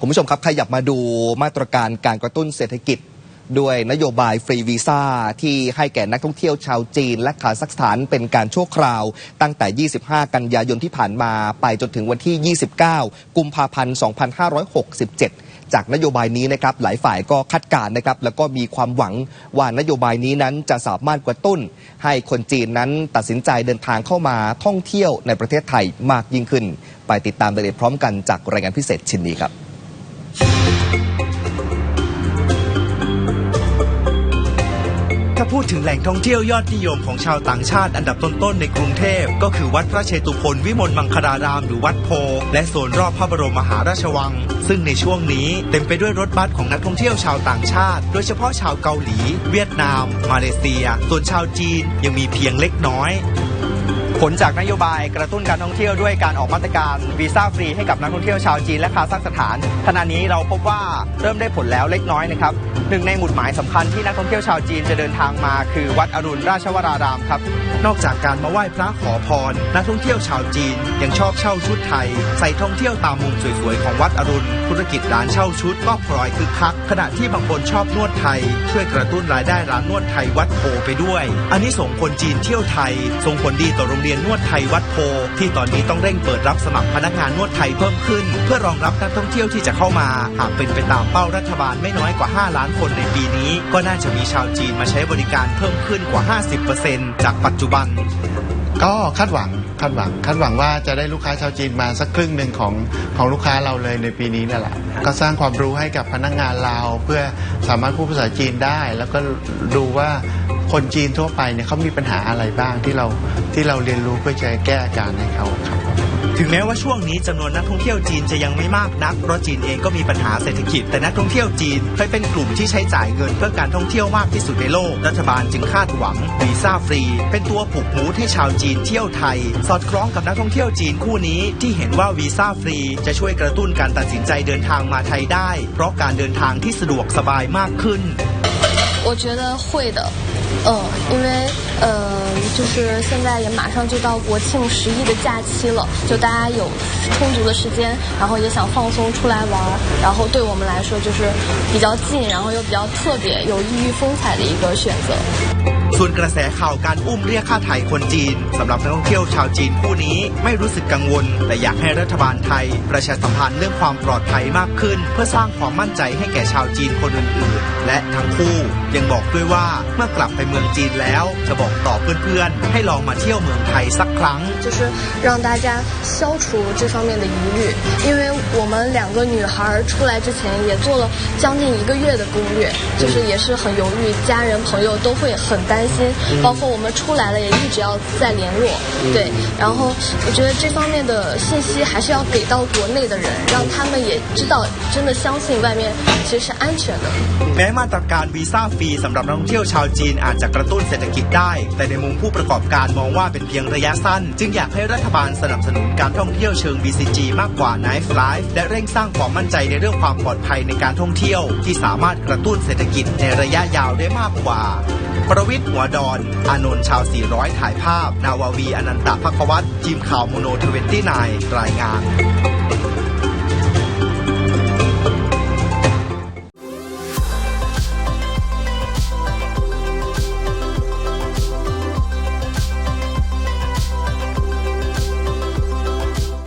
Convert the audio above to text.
คุณผู้ชมครับขยับมาดูมาตรการการกระตุ้นเศรษฐกิจ ด้วยนโยบายฟรีวีซ่าที่ให้แก่นักท่องเที่ยวชาวจีน และคาซัคสถานเป็นการชั่วคราว ตั้งแต่ 25 กันยายนที่ผ่านมาไปจนถึงวันที่ 29 กุมภาพันธ์ 2567จากนโยบายนี้นะครับหลายฝ่ายก็คาดการนะครับแล้วก็มีความหวังว่านโยบายนี้นั้นจะสามารถกระตุ้น ให้คนจีนนั้นตัดสินใจเดินทางเข้ามาท่องเที่ยวในประเทศไทยมากยิ่งขึ้น ไปติดตามรายละเอียดพร้อมกันจากรายงานพิเศษชิ้นนี้ครับ ถ้าพูดถึงแหล่งท่องเที่ยวยอดนิยมของชาวต่างชาติอันดับต้นๆในกรุงเทพ ก็คือวัดพระเชตุพนวิมลมังคลารามหรือวัดโพ และโซนรอบพระบรมมหาราชวัง ซึ่งในช่วงนี้เต็มไปด้วยรถบัสของนักท่องเที่ยวชาวต่างชาติ โดยเฉพาะชาวเกาหลี เวียดนาม มาเลเซีย ส่วนชาวจีนยังมีเพียงเล็กน้อย ผลจากนโยบายกระตุ้นการท่องเที่ยวด้วยการออกมาตรการวีซ่าฟรีให้กับนักท่องเที่ยวชาวจีนและคาซัคสถานขณะนี้เราพบว่าเริ่มได้ผลแล้วเล็กน้อยนะครับหนึ่งในหมุดหมายสำคัญที่นักท่องเที่ยวชาวจีนจะเดินทางมา คือวัดอรุณราชวรารามครับ นอกจากการมาไหว้พระขอพร นักท่องเที่ยวชาวจีน ยังชอบเช่าชุดไทย ใส่ท่องเที่ยวตามมุมสวยๆของวัดอรุณธุรกิจร้านเช่าชุดก็พลอยคึกคัก ขณะที่บางคนชอบนวดไทย ช่วยกระตุ้นรายได้ร้านนวดไทยวัดโพไปด้วย อันนี้ส่งคนจีนเที่ยวไทยส่งผลดีต่อโรงเรียนนวดไทยวัดโพ ที่ตอนนี้ต้องเร่งเปิดรับสมัครพนักงานนวดไทยเพิ่มขึ้น เพื่อรองรับนักท่องเที่ยวที่จะเข้ามา หากเป็นไปตามเป้ารัฐบาลไม่น้อยกว่า 5 ล้านคนในปีนี้ ก็น่าจะมีชาวจีนมาใช้บริการเพิ่มขึ้นกว่า 50%จากปัจจุบัน ก็คาดหวังคาดหวังคาดหวังว่าจะได้ลูกค้าชาวจีนมาสักครึ่งหนึ่งของของลูกค้าเราเลยในปีนี้นี่แหละก็สร้างความรู้ให้กับพนักงานเราเพื่อสามารถพูดภาษาจีนได้ แล้วก็ดูว่าคนจีนทั่วไปเนี่ยเขามีปัญหาอะไรบ้างที่เราที่เราเรียนรู้เพื่อจะแก้อาการให้เขาครับ ถึงแม้ว่าช่วงนี้จำนวนนักท่องเที่ยวจีนจะยังไม่มากนัก เพราะจีนเองก็มีปัญหาเศรษฐกิจ แต่นักท่องเที่ยวจีนเคยเป็นกลุ่มที่ใช้จ่ายเงินเพื่อการท่องเที่ยวมากที่สุดในโลก รัฐบาลจึงคาดหวังวีซ่าฟรี เป็นตัวผูกมูดให้ชาวจีนเที่ยวไทย สอดคล้องกับนักท่องเที่ยวจีนคู่นี้ที่เห็นว่าวีซ่าฟรี จะช่วยกระตุ้นการตัดสินใจเดินทางมาไทยได้ เพราะการเดินทางที่สะดวกสบายมากขึ้น 我觉得会的，嗯，因为呃， 就是现在也马上就到国庆十一的假期了，就大家有充足的时间，然后也想放松出来玩，然后对我们来说就是比较近，然后又比较特别、有异域风采的一个选择。 ส่วนกระแสข่าวการอุ้มเรียกค่าไถ่คนจีนสำหรับนักท่องเที่ยวชาวจีนคู่นี้ไม่รู้สึกกังวล แต่อยากให้รัฐบาลไทย ประชาสัมพันธ์เรื่องความปลอดภัยมากขึ้น เพื่อสร้างความมั่นใจให้แก่ชาวจีนคนอื่นๆ และทั้งคู่ยังบอกด้วยว่าเมื่อกลับไปเมืองจีนแล้ว จะบอกต่อเพื่อนๆ ให้ลองมาเที่ยวเมืองไทยสักครั้ง 就是让大家消除这方面的疑虑，因为我们两个女孩儿出来之前也做了将近一个月的攻略，就是也是很犹豫，家人朋友都会很担 心，包括我们出来了也一直要再联络，对，然后我觉得这方面的信息还是要给到国内的人，让他们也知道，真的相信外面其实是安全的。 แม้มาตรการวีซ่าฟรีสำหรับนักท่องเที่ยวชาวจีนอาจจะกระตุ้นเศรษฐกิจได้ แต่ในมุมผู้ประกอบการมองว่าเป็นเพียงระยะสั้น จึงอยากให้รัฐบาลสนับสนุนการท่องเที่ยวเชิง BCG มากกว่า Night Life และเร่งสร้างความมั่นใจในเรื่องความปลอดภัยในการท่องเที่ยว ที่สามารถกระตุ้นเศรษฐกิจในระยะยาวได้มากกว่า ประวิทย์ หัวดอน อานนท์ชาว 400 ถ่ายภาพ นาวาวี อนันตพักวัตรทีมข่าวโมโนทเวนตี้นรายงาน